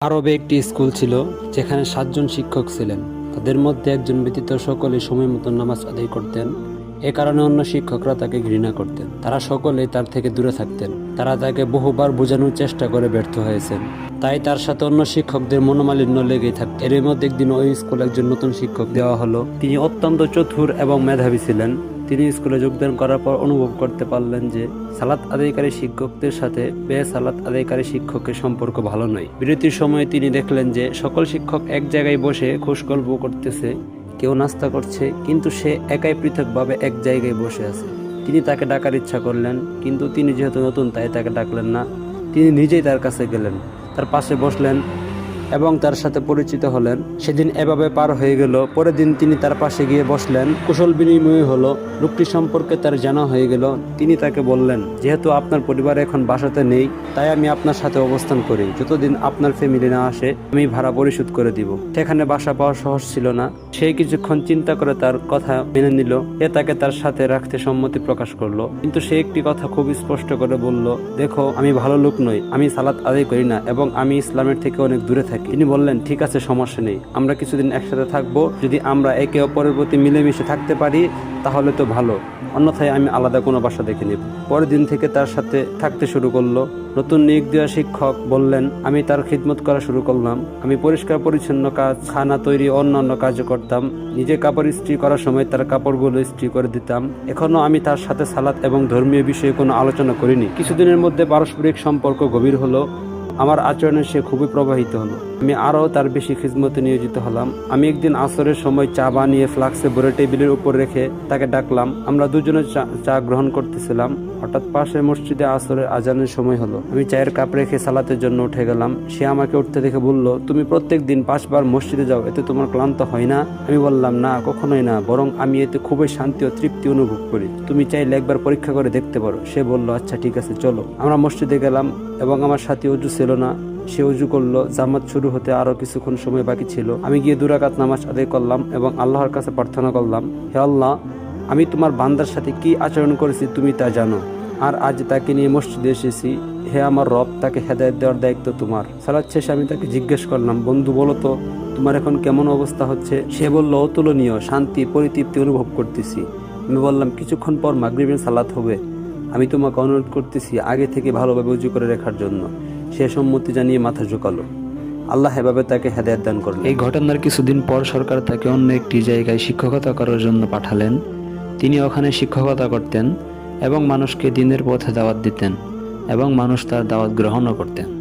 আরবে একটি স্কুল ছিল, যেখানে সাতজন শিক্ষক ছিলেন। তাদের মধ্যে একজন ব্যতীত সকলে সময় মতো নামাজ আদায় করতেন। এ কারণে অন্য শিক্ষকরা তাকে ঘৃণা করতেন। তারা সকলেই তার থেকে দূরে থাকতেন। তারা তাকে বহুবার বোঝানোর চেষ্টা করে ব্যর্থ হয়েছেন। তাই তার সাথে অন্য শিক্ষকদের মনোমালিন্য লেগেই থাকত এর মধ্যে একদিন ওই স্কুলে একজন নতুন শিক্ষক দেওয়া হলো। তিনি অত্যন্ত চতুর এবং মেধাবী ছিলেন। তিনি স্কুলে যোগদান করার পর অনুভব করতে পারলেন যে সালাত আদায়কারী শিক্ষকদের সাথে বে সালাত আদায়কারী শিক্ষকের সম্পর্ক ভালো নয়। বিরতির সময়ে তিনি দেখলেন যে সকল শিক্ষক এক জায়গায় বসে খোশ গল্প করতেছে, কেউ নাস্তা করছে, কিন্তু সে একাই পৃথকভাবে এক জায়গায় বসে আছে। তিনি তাকে ডাকার ইচ্ছা করলেন, কিন্তু তিনি যেহেতু নতুন তাই তাকে ডাকলেন না। তিনি নিজেই তার কাছে গেলেন, তার পাশে বসলেন এবং তার সাথে পরিচিত হলেন। সেদিন এভাবে পার হয়ে গেল। পরের দিন তিনি তার পাশে গিয়ে বসলেন। কুশল বিনিময় হলো। লোকটি সম্পর্কে তার জানা হয়ে গেল। তিনি তাকে বললেন, যেহেতু আপনার পরিবার এখন বাসাতে নেই, তাই আমি আপনার সাথে অবস্থান করি। যতদিন আপনার ফ্যামিলি না আসে, আমি ভাড়া পরিশোধ করে দিব। সেখানে বাসা পাওয়া সহজ ছিল না। সে কিছুক্ষণ চিন্তা করে তার কথা মেনে নিল। এ তাকে তার সাথে রাখতে সম্মতি প্রকাশ করল। কিন্তু সে একটি কথা খুব স্পষ্ট করে বলল, দেখো, আমি ভালো লোক নই। আমি সালাত আদায় করি না এবং আমি ইসলামের থেকে অনেক দূরে থাকি। তিনি বললেন, ঠিক আছে, সমস্যা নেই। আমরা কিছুদিন একসাথে থাকব। যদি আমরা একে অপরের প্রতি মিলেমিশে থাকতে পারি, তাহলে তো ভালো। অন্যথায় আমি আলাদা কোনো বাসা দেখে নেব। পরের দিন থেকে তার সাথে থাকতে শুরু করল। নতুন নিয়োগ দেওয়া শিক্ষক বললেন, আমি তার খিদমত করা শুরু করলাম। আমি পরিষ্কার, পরিচ্ছন্ন কাজ, খানা তৈরি, অন্যান্য কাজও করতাম। নিজে কাপড় ইস্ত্রি করার সময় তার কাপড়গুলো ইস্ত্রি করে দিতাম। এখনও আমি তার সাথে সালাত এবং ধর্মীয় বিষয়ে কোনো আলোচনা করিনি। কিছুদিনের মধ্যে পারস্পরিক সম্পর্ক গভীর হলো। আমার আচরণে সে খুবই প্রবাহিত হলো। আমি আরও তার বেশি খিদমতে নিয়োজিত হলাম। আমি একদিন আসরের সময় চা বানিয়ে ফ্লাক্সে ভরে টেবিলের উপর রেখে তাকে ডাকলাম। আমরা দুজনে চা- গ্রহণ করতেছিলাম। হঠাৎ পাশে মসজিদে আসরের আজানের সময় হলো। আমি চায়ের কাপ রেখে সালাতের জন্য উঠে গেলাম। সে আমাকে উঠতে দেখে বলল, তুমি প্রত্যেক দিন পাঁচবার মসজিদে যাও, এতে তোমার ক্লান্ত হয় না? আমি বললাম, না, কখনোই না। বরং আমি এতে খুবই শান্তি ও তৃপ্তি অনুভব করি। তুমি চাইলে একবার পরীক্ষা করে দেখতে পারো। সে বলল আচ্ছা ঠিক আছে, চলো। আমরা মসজিদে গেলাম এবং আমার সাথে অজু ছিল না। সে উজু করল, জামাত শুরু হতে আরও কিছুক্ষণ সময় বাকি ছিল। আমি গিয়ে দুরাকাত নামাজ আদায় করলাম এবং আল্লাহর কাছে প্রার্থনা করলাম, হে আল্লাহ, আমি তোমার বান্দার সাথে কি আচরণ করেছি তুমি তা জানো। আর আজ তাকে নিয়ে মসজিদে এসেছি। হে আমার রব, তাকে হেদায়ত দেওয়ার দায়িত্ব তোমার। সালাদ শেষে আমি তাকে জিজ্ঞেস করলাম, বন্ধু, বলো তো, তোমার এখন কেমন অবস্থা হচ্ছে? সে বলল, অতুলনীয়, শান্তি, পরিতৃপ্তি অনুভব করতেছি। আমি বললাম, কিছুক্ষণ পর মাগরিবের সালাত হবে। আমি তোমাকে অনুরোধ করতেছি আগে থেকে ভালোভাবে উজু করে রাখার জন্য। সে সম্মতি জানিয়ে মাথা ঝুঁকালো। আল্লাহ এভাবে তাকে হেদায়ত দান করলেন। এই ঘটনার কিছুদিন পর সরকার তাকে অন্য একটি জায়গায় শিক্ষকতা করার জন্য পাঠালেন। তিনি ওখানে শিক্ষকতা করতেন এবং মানুষকে দিনের পথে দাওয়াত দিতেন এবং মানুষ তার দাওয়াত গ্রহণও করতেন।